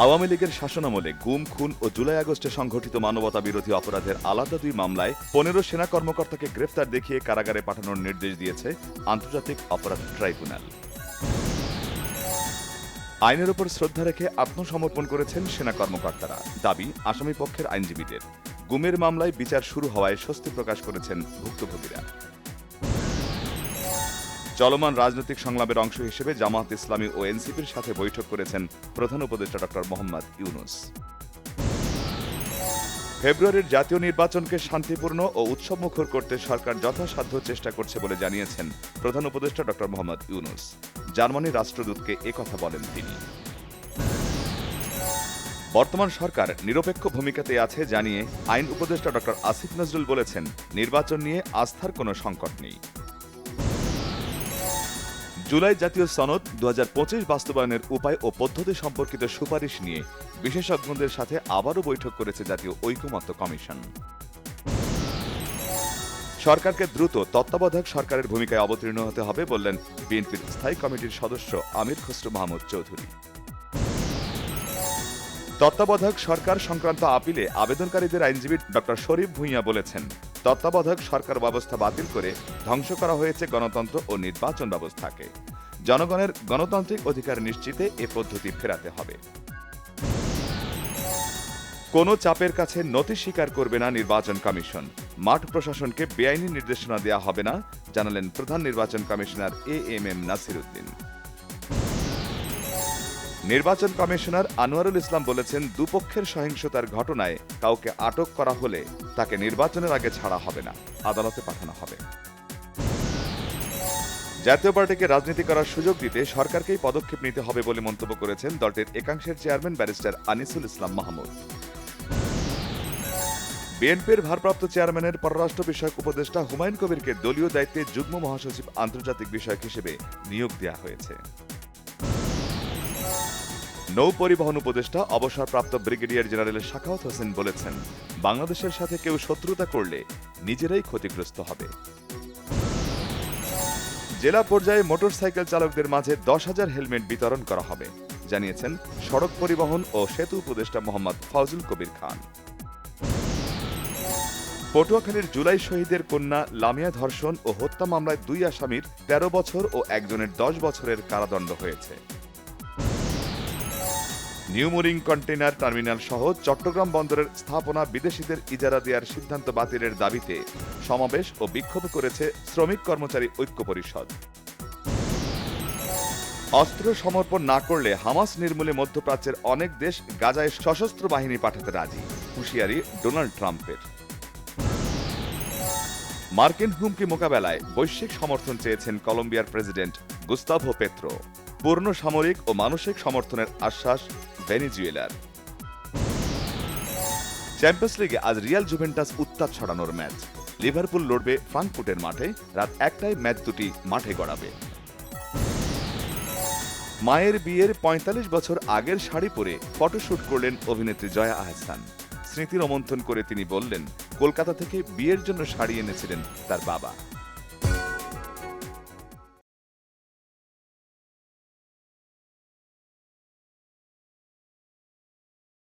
আওয়ামী লীগের শাসনামলে গুম, খুন ও জুলাই আগস্টে সংঘটিত মানবতা বিরোধী অপরাধের আলাদা দুই মামলায় পনেরো সেনা কর্মকর্তাকে গ্রেফতার দেখিয়ে কারাগারে পাঠানোর নির্দেশ দিয়েছে আন্তর্জাতিক অপরাধ ট্রাইব্যুনাল। আইনের উপর শ্রদ্ধা রেখে আত্মসমর্পণ করেছেন সেনা কর্মকর্তারা। দাবি, আসামি পক্ষের আইনজীবীদের। গুমের মামলায় বিচার শুরু হওয়ায় স্বস্তি প্রকাশ করেছেন ভুক্তভোগীরা। চলমান রাজনৈতিক সংলাপের অংশ হিসেবে জামাত ইসলামী ও এনসিপির সাথে বৈঠক করেছেন প্রধান উপদেষ্টা ডক্টর মোহাম্মদ ইউনুস। ফেব্রুয়ারির জাতীয় নির্বাচনকে শান্তিপূর্ণ ও উৎসবমুখর করতে সরকার যথাসাধ্য চেষ্টা করছে বলে জানিয়েছেন প্রধান উপদেষ্টা ডক্টর মোহাম্মদ ইউনুস। জার্মানির রাষ্ট্রদূতকে একথা বলেন তিনি। বর্তমান সরকার নিরপেক্ষ ভূমিকাতে আছে জানিয়ে আইন উপদেষ্টা ডক্টর আসিফ নজরুল বলেছেন, নির্বাচন নিয়ে আস্থার কোনো সংকট নেই। জুলাই জাতীয় সনদ দু হাজার পঁচিশ বাস্তবায়নের উপায় ও পদ্ধতি সম্পর্কিত সুপারিশ নিয়ে বিশেষজ্ঞদের সাথে আবারও বৈঠক করেছে জাতীয় ঐকমত্য কমিশন। সরকারকে দ্রুত তত্ত্বাবধায়ক সরকারের ভূমিকায় অবতীর্ণ হতে হবে বললেন বিএনপির স্থায়ী কমিটির সদস্য আমির খসরু মাহমুদ চৌধুরী। তত্ত্বাবধায়ক সরকার সংক্রান্ত আপিলে আবেদনকারীদের আইনজীবী ডক্টর শরীফ ভূঁইয়া বলেছেন, তত্ত্বাবধায়ক সরকার ব্যবস্থা বাতিল করে ধ্বংস করা হয়েছে গণতন্ত্র ও নির্বাচন ব্যবস্থাকে। জনগণের গণতান্ত্রিক অধিকার নিশ্চিতে এ পদ্ধতি ফেরাতে হবে। কোনো চাপের কাছে নথি স্বীকার করবে না নির্বাচন কমিশন। মাঠ প্রশাসনকে বেআইনি নির্দেশনা দেওয়া হবে না, জানালেন প্রধান নির্বাচন commissioner A M M Nasir Uddin নির্বাচন কমিশনার আনোয়ারুল ইসলাম বলেছেন, দুপক্ষের সহিংসতার ঘটনায় কাউকে আটক করা হলে তাকে নির্বাচনের আগে ছাড়া হবে না, আদালতে পাঠানো হবে। জাতীয় পার্টিকে রাজনীতি করার সুযোগ দিতে সরকারকেই পদক্ষেপ নিতে হবে বলে মন্তব্য করেছেন দলটির একাংশের চেয়ারম্যান ব্যারিস্টার আনিসুল ইসলাম মাহমুদ। বিএনপির ভারপ্রাপ্ত চেয়ারম্যানের পররাষ্ট্র বিষয়ক উপদেষ্টা হুমায়ুন কবিরকে দলীয় দায়িত্বে যুগ্ম মহাসচিব আন্তর্জাতিক বিষয়ক হিসেবে নিয়োগ দেওয়া হয়েছে। নৌ পরিবহন উপদেষ্টা, অবসরপ্রাপ্ত ব্রিগেডিয়ার জেনারেল শাখাওয়াত হোসেন বলেছেন, বাংলাদেশের সাথে কেউ শত্রুতা করলে নিজেরাই ক্ষতিগ্রস্ত হবে। জেলা পর্যায়ে মোটরসাইকেল চালকদের মাঝে দশ হাজার হেলমেট বিতরণ করা হবে, জানিয়েছেন সড়ক পরিবহন ও সেতু উপদেষ্টা মোহাম্মদ ফাউজুল কবির খান। পটুয়াখালীর জুলাই শহীদের কন্যা লামিয়া ধর্ষণ ও হত্যা মামলায় দুই আসামির ১৩ বছর ও একজনের দশ বছরের কারাদণ্ড হয়েছে। নিউমোরিং কন্টেইনার টার্মিনাল সহ চট্টগ্রাম বন্দরের স্থাপনা বিদেশিদের ইজারা দেওয়ার সিদ্ধান্ত বাতিলের দাবিতে সমাবেশ ও বিক্ষোভ করেছে শ্রমিক কর্মচারী ঐক্য পরিষদ। অস্ত্র সমর্পণ না করলে হামাস নির্মূলে মধ্যপ্রাচ্যের অনেক দেশ গাজায় সশস্ত্র বাহিনী পাঠাতে রাজি, হুঁশিয়ারি ডোনাল্ড ট্রাম্পের। মার্কিন হুমকি মোকাবেলায় বৈশ্বিক সমর্থন চেয়েছেন কলম্বিয়ার প্রেসিডেন্ট গুস্তাভো পেত্রো। পূর্ণ সামরিক ও মানসিক সমর্থনের আশ্বাস ভেনিজুয়েলার। চ্যাম্পিয়ন্স লিগে আজ রিয়াল জুভেন্টাস উত্তাপ ছড়ানোর ম্যাচ। লিভারপুল লড়বে ফ্রাঙ্কফুটের মাঠে, রাত একটায় ম্যাচ দুটি মাঠে গড়াবে। মায়ের বিয়ের ৪৫ বছর আগের শাড়ি পরে ফটোশুট করলেন অভিনেত্রী জয়া আহসান। স্মৃতি রোমন্থন করে তিনি বললেন, কলকাতা থেকে বিয়ের জন্য শাড়ি এনেছিলেন তার বাবা।